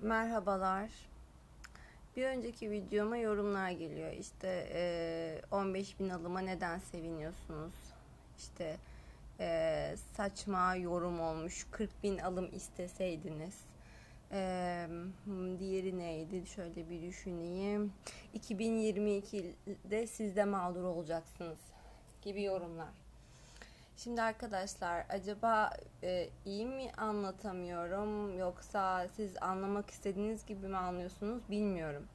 Merhabalar. Bir önceki videoma yorumlar geliyor. İşte e, 15 bin alıma neden seviniyorsunuz? İşte saçma yorum olmuş. 40 bin alım isteseydiniz. E, diğeri neydi? Şöyle bir düşüneyim. 2022'de siz de mağdur olacaksınız gibi yorumlar. Şimdi arkadaşlar acaba e, iyi mi anlatamıyorum yoksa siz anlamak istediğiniz gibi mi anlıyorsunuz bilmiyorum.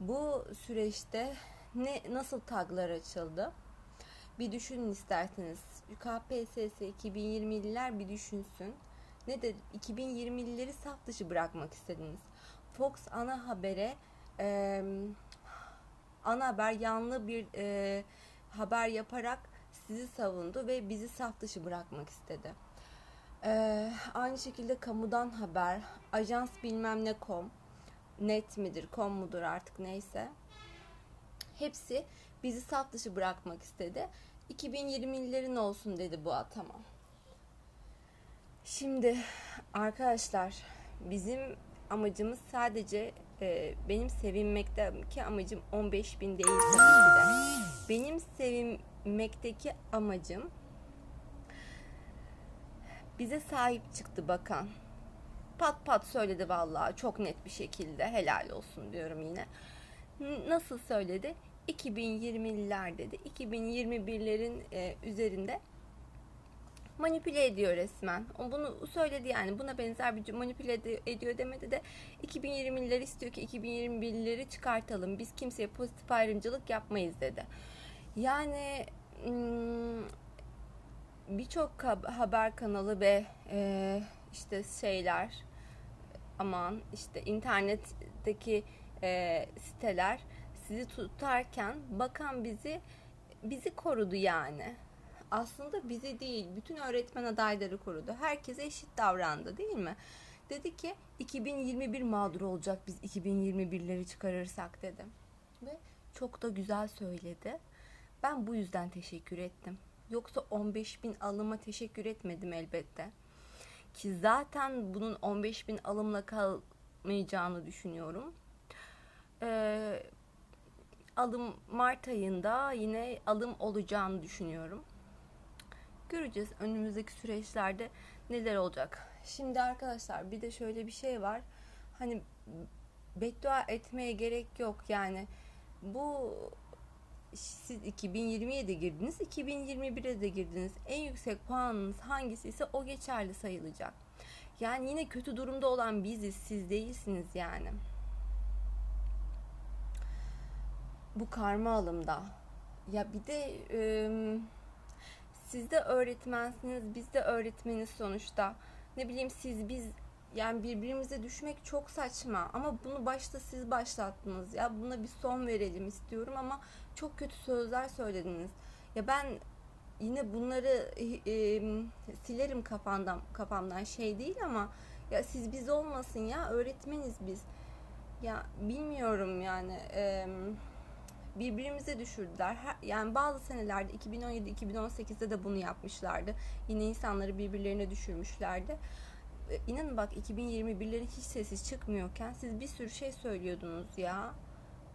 Bu süreçte ne nasıl taglar açıldı? Bir düşünün isterseniz. KPSS 2020'liler bir düşünsün. Ne de 2020'lileri saf dışı bırakmak istediniz. Fox ana habere e, ana haber yanlı bir e, haber yaparak sizi savundu ve bizi saf dışı bırakmak istedi. Ee, aynı şekilde kamudan haber, ajans bilmem ne com, net midir, com mudur artık neyse. Hepsi bizi saf dışı bırakmak istedi. 2020'lilerin olsun dedi bu atama. Şimdi arkadaşlar bizim amacımız sadece e, benim sevinmekteki amacım 15 bin değil tabii ki de. Benim sevinmekteki amacım bize sahip çıktı bakan. Pat pat söyledi vallahi çok net bir şekilde helal olsun diyorum yine. Nasıl söyledi? 2020'liler dedi. 2021'lerin e, üzerinde manipüle ediyor resmen. Bunu söyledi yani buna benzer bir manipüle ediyor demedi de 2020'liler istiyor ki 2021'leri çıkartalım. Biz kimseye pozitif ayrımcılık yapmayız dedi. Yani birçok haber kanalı ve e, işte şeyler aman işte internetteki e, siteler sizi tutarken bakan bizi bizi korudu yani aslında bizi değil, bütün öğretmen adayları korudu. Herkese eşit davrandı değil mi? Dedi ki 2021 mağdur olacak biz 2021'leri çıkarırsak dedi. Ve çok da güzel söyledi. Ben bu yüzden teşekkür ettim. Yoksa 15 bin alıma teşekkür etmedim elbette. Ki zaten bunun 15 bin alımla kalmayacağını düşünüyorum. Ee, alım Mart ayında yine alım olacağını düşünüyorum. Göreceğiz önümüzdeki süreçlerde neler olacak. Şimdi arkadaşlar bir de şöyle bir şey var. Hani beddua etmeye gerek yok. Yani bu siz 2020'ye de girdiniz, 2021'e de girdiniz. En yüksek puanınız hangisi ise o geçerli sayılacak. Yani yine kötü durumda olan biziz, siz değilsiniz yani. Bu karma alımda. Ya bir de ıı, siz de öğretmensiniz, biz de öğretmeniz sonuçta. Ne bileyim siz biz yani birbirimize düşmek çok saçma ama bunu başta siz başlattınız ya buna bir son verelim istiyorum ama çok kötü sözler söylediniz. Ya ben yine bunları e, e, silerim kafamdan kafamdan şey değil ama ya siz biz olmasın ya öğretmeniz biz. Ya bilmiyorum yani. Eee birbirimize düşürdüler. yani bazı senelerde 2017-2018'de de bunu yapmışlardı. Yine insanları birbirlerine düşürmüşlerdi. E, inanın bak 2021'lerin hiç sesi çıkmıyorken siz bir sürü şey söylüyordunuz ya.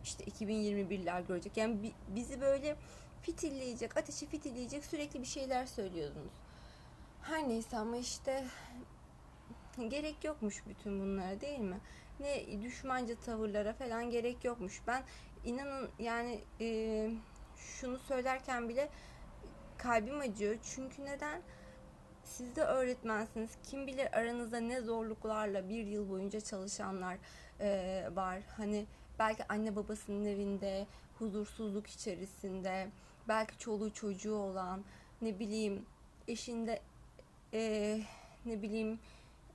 İşte 2021'ler görecek. Yani bizi böyle fitilleyecek, ateşi fitilleyecek sürekli bir şeyler söylüyordunuz. Her neyse ama işte gerek yokmuş bütün bunlara değil mi? Ne düşmanca tavırlara falan gerek yokmuş. Ben inanın yani e, şunu söylerken bile kalbim acıyor. Çünkü neden? Siz de öğretmensiniz. Kim bilir aranızda ne zorluklarla bir yıl boyunca çalışanlar e, var. Hani belki anne babasının evinde huzursuzluk içerisinde, belki çoluğu çocuğu olan, ne bileyim eşinde e, ne bileyim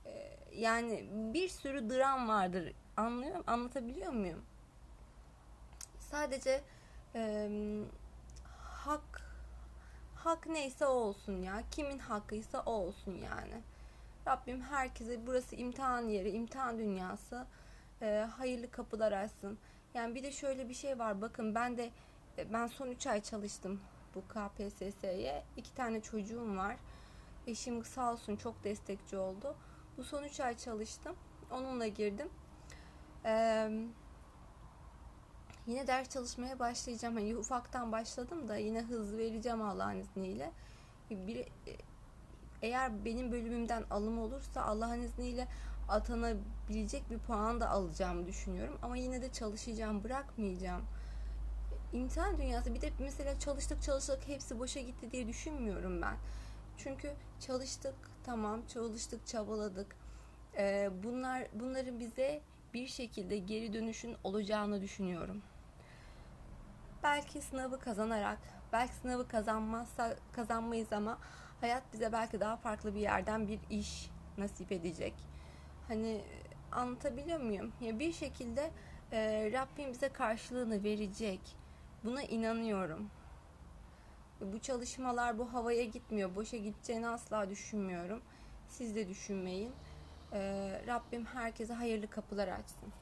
e, yani bir sürü dram vardır. Anlıyor, anlatabiliyor muyum? Sadece e, hak hak neyse olsun ya. Kimin hakkıysa o olsun yani. Rabbim herkese burası imtihan yeri, imtihan dünyası. E, hayırlı kapılar açsın. Yani bir de şöyle bir şey var. Bakın ben de ben son 3 ay çalıştım bu KPSS'ye. iki tane çocuğum var. Eşim sağ olsun çok destekçi oldu. Bu son 3 ay çalıştım. Onunla girdim. Ee, yine ders çalışmaya başlayacağım. Hani ufaktan başladım da yine hız vereceğim Allah'ın izniyle. Bir, eğer benim bölümümden alım olursa Allah'ın izniyle atanabilecek bir puan da alacağımı düşünüyorum. Ama yine de çalışacağım, bırakmayacağım. İmtihan dünyası bir de mesela çalıştık çalıştık hepsi boşa gitti diye düşünmüyorum ben. Çünkü çalıştık tamam çalıştık çabaladık. Ee, bunlar bunların bize bir şekilde geri dönüşün olacağını düşünüyorum. Belki sınavı kazanarak, belki sınavı kazanmazsa kazanmayız ama hayat bize belki daha farklı bir yerden bir iş nasip edecek. Hani anlatabiliyor muyum? Ya bir şekilde e, Rabbim bize karşılığını verecek. Buna inanıyorum. Bu çalışmalar bu havaya gitmiyor. Boşa gideceğini asla düşünmüyorum. Siz de düşünmeyin. Ee, Rabbim herkese hayırlı kapılar açsın.